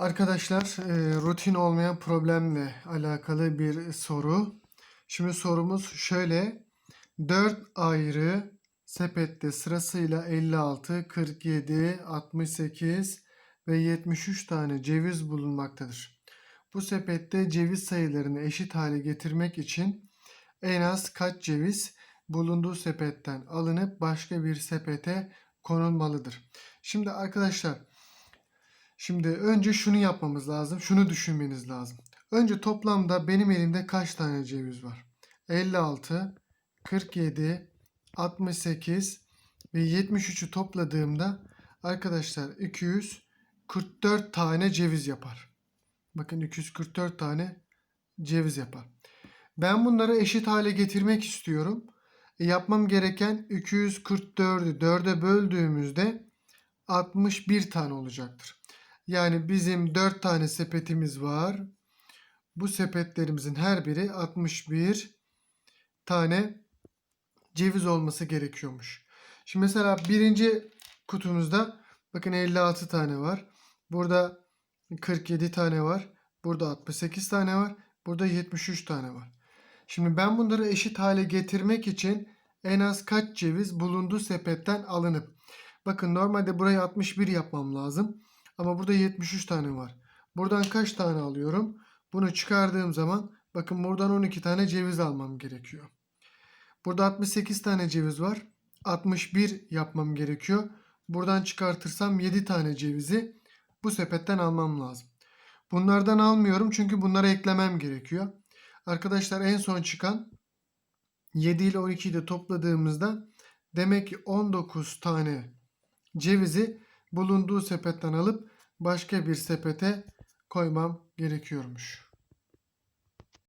Arkadaşlar e, rutin olmayan problemle alakalı bir soru. Şimdi sorumuz şöyle. 4 ayrı sepette sırasıyla 56, 47, 68 ve 73 tane ceviz bulunmaktadır. Bu sepette ceviz sayılarını eşit hale getirmek için en az kaç ceviz bulunduğu sepetten alınıp başka bir sepete konulmalıdır? Şimdi arkadaşlar Şimdi önce şunu yapmamız lazım. Şunu düşünmeniz lazım. Önce toplamda benim elimde kaç tane ceviz var? 56, 47, 68 ve 73'ü topladığımda arkadaşlar 244 tane ceviz yapar. Bakın 244 tane ceviz yapar. Ben bunları eşit hale getirmek istiyorum. E, yapmam gereken 244'ü 4'e böldüğümüzde 61 tane olacaktır. Yani bizim 4 tane sepetimiz var. Bu sepetlerimizin her biri 61 tane ceviz olması gerekiyormuş. Şimdi mesela birinci kutumuzda bakın 56 tane var. Burada 47 tane var. Burada 68 tane var. Burada 73 tane var. Şimdi ben bunları eşit hale getirmek için en az kaç ceviz bulunduğu sepetten alınıp bakın normalde burayı 61 yapmam lazım. Ama burada 73 tane var. Buradan kaç tane alıyorum? Bunu çıkardığım zaman bakın buradan 12 tane ceviz almam gerekiyor. Burada 68 tane ceviz var. 61 yapmam gerekiyor. Buradan çıkartırsam 7 tane cevizi bu sepetten almam lazım. Bunlardan almıyorum çünkü bunlara eklemem gerekiyor. Arkadaşlar en son çıkan 7 ile 12'yi de topladığımızda demek ki 19 tane cevizi bulunduğu sepetten alıp başka bir sepete koymam gerekiyormuş.